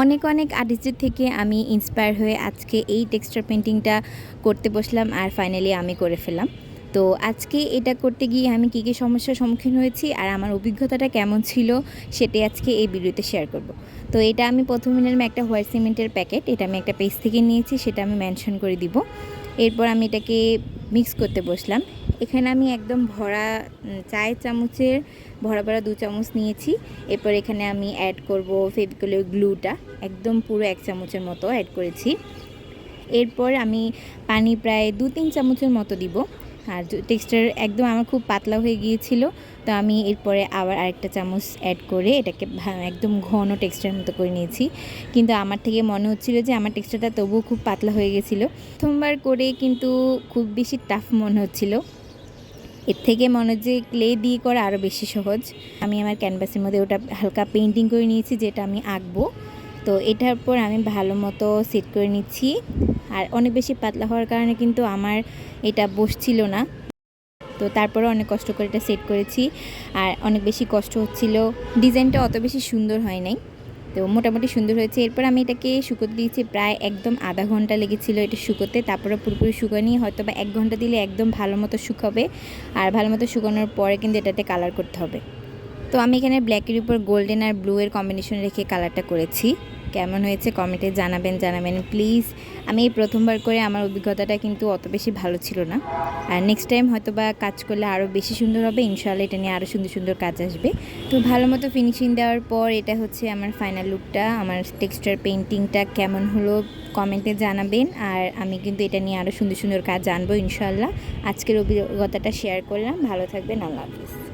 অনেক অনেক আর্টিস্টের থেকে আমি ইন্সপায়ার হয়ে আজকে এই টেক্সচার পেন্টিংটা করতে বসলাম আর ফাইনালি আমি করে ফেললাম। তো আজকে এটা করতে গিয়ে আমি কী কী সমস্যার সম্মুখীন হয়েছি আর আমার অভিজ্ঞতাটা কেমন ছিল সেটাই আজকে এই ভিডিওতে শেয়ার করব। তো এটা আমি প্রথমে নিলাম একটা হোয়াইট সিমেন্টের প্যাকেট এটা আমি একটা পেজ থেকে নিয়েছি, সেটা আমি মেনশন করে দিব। এরপর আমি এটাকে মিক্স করতে বসলাম। এখানে আমি একদম ভরা চায়ের চামচের ভরা ভরা দু চামচ নিয়েছি। এরপর এখানে আমি অ্যাড করব ফেভিকলের গ্লুটা একদম পুরো এক চামচের মতো অ্যাড করেছি। এরপর আমি পানি প্রায় দু তিন চামচের মতো দিব। আর টেক্সচার একদম আমার খুব পাতলা হয়ে গিয়েছিল। তো আমি এরপরে আবার আরেকটা চামচ অ্যাড করে এটাকে একদম ঘন টেক্সচার মতো করে নিয়েছি। কিন্তু আমার থেকে মনে হচ্ছিল যে আমার টেক্সচারটা তবুও খুব পাতলা হয়ে গেছিল। প্রথমবার করে কিন্তু খুব বেশি টাফ মনে হচ্ছিল। এর থেকে মনে হচ্ছে ক্লে দিয়ে করা আরও বেশি সহজ। আমি আমার ক্যানভাসের মধ্যে ওটা হালকা পেন্টিং করে নিয়েছি, যেটা আমি আঁকবো। তো এটার পর আমি ভালো মতো সেট করে নিচ্ছি। আর অনেক বেশি পাতলা হওয়ার কারণে কিন্তু আমার এটা বসছিল না। তো তারপরে অনেক কষ্ট করে এটা সেট করেছি। আর অনেক বেশি কষ্ট হচ্ছিল। ডিজাইনটা অত বেশি সুন্দর হয় নাই। তো মোটামুটি সুন্দর হয়েছে। এরপর আমি এটাকে শুকোতে দিয়েছি প্রায় একদম আধা ঘণ্টা লেগেছিল এটা শুকোতে। তারপরে পুরোপুরি শুকানি হয়তো বা এক ঘণ্টা দিলে একদম ভালো মতো শুকাবে। আর ভালো মতো শুকানোর পরে কিন্তু এটাতে কালার করতে হবে। তো আমি এখানে ব্ল্যাকের উপর গোল্ডেন আর ব্লু এর কম্বিনেশন রেখে কালারটা করেছি। কেমন হয়েছে কমেন্টে জানাবেন জানাবেন। প্লিজ, আমি এই প্রথমবার করে আমার অভিজ্ঞতাটা কিন্তু অত বেশি ভালো ছিল না। আর নেক্সট টাইম হয়তো বা কাজ করলে আরও বেশি সুন্দর হবে। ইনশাআল্লাহ এটা নিয়ে আরও সুন্দর সুন্দর কাজ আসবে। তো ভালো মতো ফিনিশিং দেওয়ার পর এটা হচ্ছে আমার ফাইনাল লুকটা আমার টেক্সচার পেন্টিংটা কেমন হলো কমেন্টে জানাবেন। আর আমি কিন্তু এটা নিয়ে আরও সুন্দর সুন্দর কাজ জানব ইনশাআল্লাহ। আজকের অভিজ্ঞতাটা শেয়ার করলাম। ভালো থাকবেন। আল্লাহ হাফিজ।